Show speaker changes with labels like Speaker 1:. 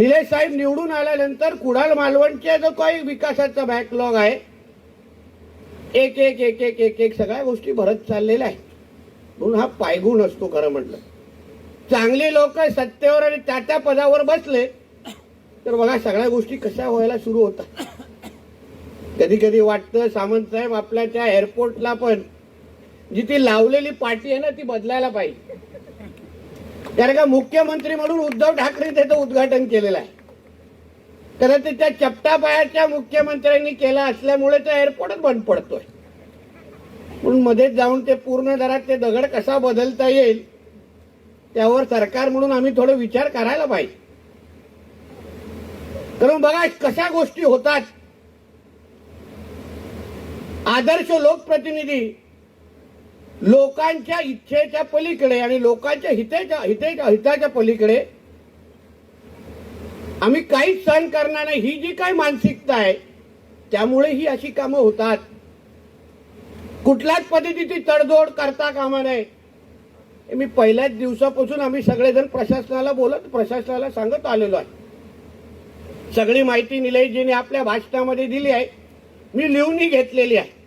Speaker 1: निलेश साहेब निवडून आल्यानंतर कुडाळ मालवणच्या जो काही विकासाचा बॅकलॉग आहे एक एक एक एक एक एक सगळ्या गोष्टी भरत चाललेल्या आहे म्हणून हा पायगुण असतो खरं म्हटलं. चांगले लोक सत्तेवर आणि त्या त्या पदावर बसले तर बघा सगळ्या गोष्टी कशा व्हायला सुरू होतात. कधी कधी वाटतं सामंत साहेब आपल्या त्या एअरपोर्टला पण जी ती लावलेली पाठी आहे ना ती बदलायला पाहिजे. कारण का मुख्यमंत्री म्हणून उद्धव ठाकरे त्याचं उद्घाटन केलेलं आहे. कदाचित त्या चपटापायाच्या मुख्यमंत्र्यांनी केला असल्यामुळे तो एअरपोर्टच बंद पडतोय. म्हणून मध्येच जाऊन ते पूर्ण दरात ते दगड कसा बदलता येईल त्यावर सरकार म्हणून आम्ही थोडं विचार करायला पाहिजे. कारण बघा कशा गोष्टी होतात. आदर्श लोकप्रतिनिधी लोकांच्या इच्छेच्या पलीकडे आणि लोकांच्या हितेच्या हितेच्या हिताच्या पलीकडे आम्ही काहीच सहन करणार नाही. ही जी काही मानसिकता आहे त्यामुळे ही अशी कामं होतात. कुठल्याच पद्धतीची तडजोड करता कामा नये. मी पहिल्याच दिवसापासून आम्ही सगळेजण प्रशासनाला बोलत प्रशासनाला सांगत आलेलो आहे. सगळी माहिती निलयजीने आपल्या भाषणामध्ये दिली आहे. मी लिहूनही घेतलेली आहे.